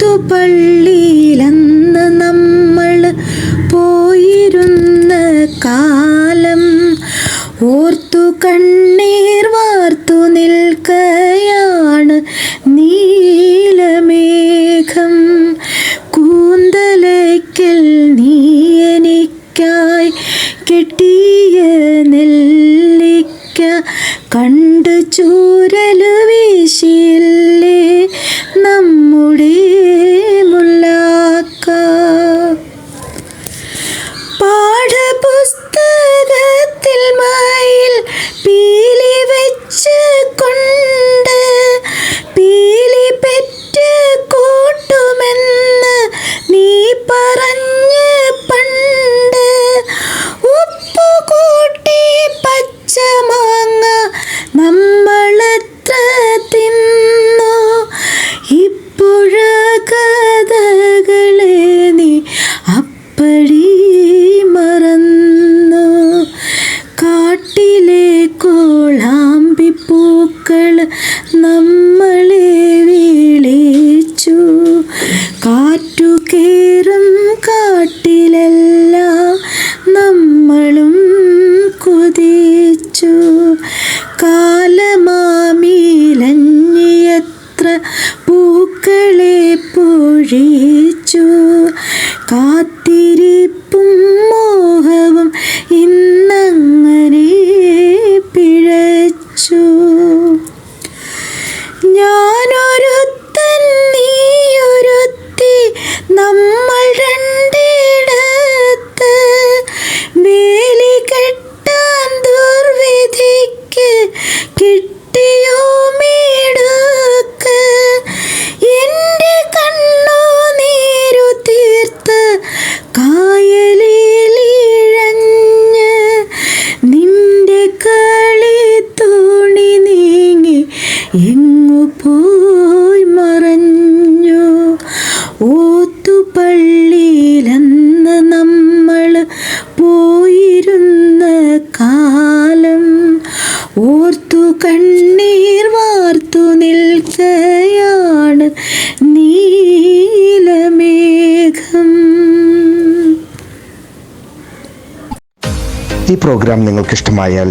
ഓർത്തുപള്ളിയിലന്ന് നമ്മൾ പോയിരുന്ന കാലം ഓർത്തു കണ്ണീർ വാർത്തു നിൽക്കയാണ് നീലമേഘം. കൂന്തലയ്ക്കൽ നീ എനിക്കായി കെട്ടിയ നെല്ലിക്ക കണ്ട് ചൂരൽ വീശിയില്ലേ പൊഴിച്ചു കാത്തിരിപ്പും മോഹവും ഇന്നങ്ങനെ പിഴച്ചു. ഞാനൊരുത്തൻ എങ്ങു പോയി മറഞ്ഞു? ഓത്തുപള്ളിയിലന്ന് നമ്മൾ പോയിരുന്ന കാലം ഓർത്തു കണ്ണീർ വാർത്തു നിൽക്കയാണ് നീലമേഘം. ഈ പ്രോഗ്രാം നിങ്ങൾക്ക് ഇഷ്ടമായാൽ